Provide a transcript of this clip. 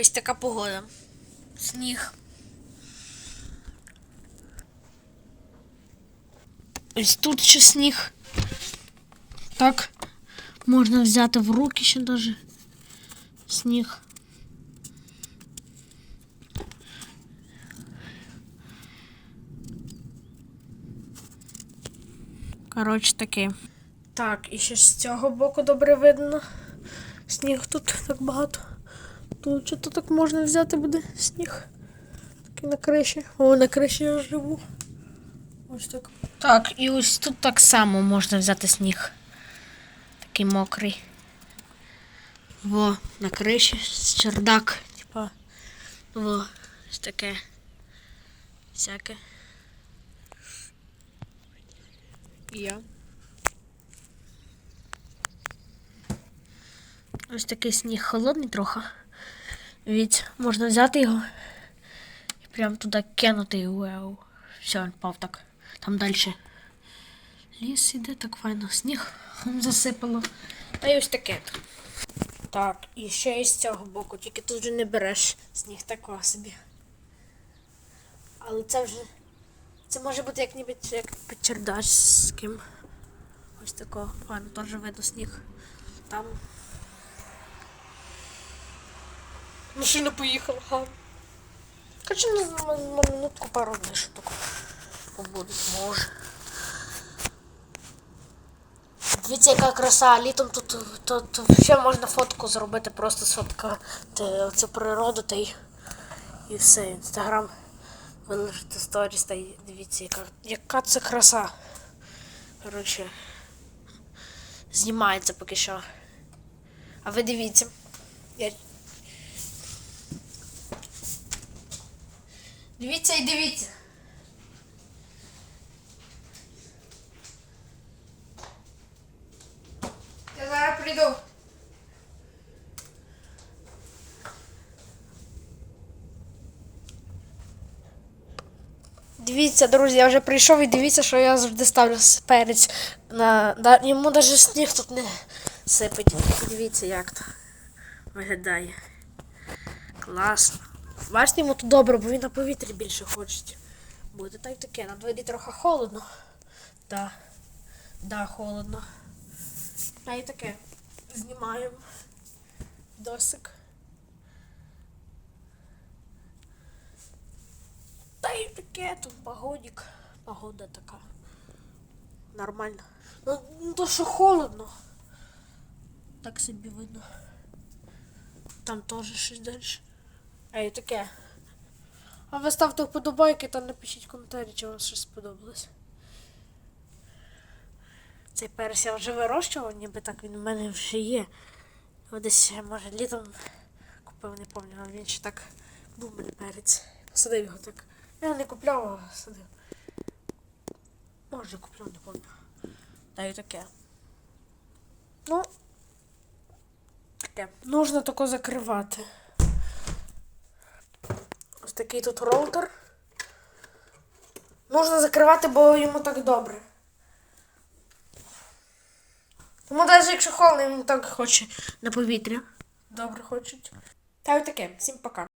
Ось така погода. Сніг. Ось тут ще сніг. Так. Можна взяти в руки ще даже сніг. Коротше таке. Так, і ще з цього боку добре видно. Сніг тут так багато. Тут що то так можна взяти буде сніг. Такий на криші. О, на криші я живу. Ось так. Так, і ось тут так само можна взяти сніг. Такий мокрий. Во, на криші, чердак. Типа. Во, ось таке. Всяке. Я. Ось такий сніг холодний трохи. Від можна взяти його і прям туди кинути і. Все, він впав так. Там далі. Ліс іде так файно. Сніг засипало. Та й ось таке. Так, і ще і з цього боку, тільки тут вже не береш сніг такого собі. Але це вже. Це може бути як ніби як під чердачським. Ось такого. Файно, теж видно сніг. Там Машина поїхала, ха. Хочу на, на, минутку пару днів штук побуду, може. Дивіться, яка краса, літом тут, тут, тут ще можна фотку зробити, просто сфоткати цю природу та й і все, інстаграм виложити сторіс та дивіться, яка, яка це краса. Коротше, знімається поки що. А ви дивіться. Я Дивіться і дивіться. Я зараз прийду. Дивіться, друзі, я вже прийшов і дивіться, що я завжди ставлю перець на. Да, йому навіть сніг тут не сипить. Дивіться, як то виглядає. Класно. Бачите, йому тут добре, бо він на повітрі більше хоче. Буде так таке, на дворі трохи холодно. Да. Да, холодно. Та й таке. Знімаємо досик. Та й таке, тут погодик. Погода така. Нормально. Ну, ну то що холодно. Так собі видно. Там теж щось далі. Ей, таке. А ви ставте вподобайки та напишіть коментарі, чи вам щось сподобалось. Цей перець я вже вирощував, ніби так він у мене вже є. Десь, може, літом купив, не пам'ятаю, але він ще так був мене перець. Посадив його так. Я не купляв, а садив. Може, купляв, не пам'ятаю. Та й таке. Ну, таке. Нужно тако закривати. Такий тут роутер. Нужно закривати, бо йому так добре. Тому навіть якщо холодно, він так хоче на повітря. Добре хочуть. Та й таке. Всім пока.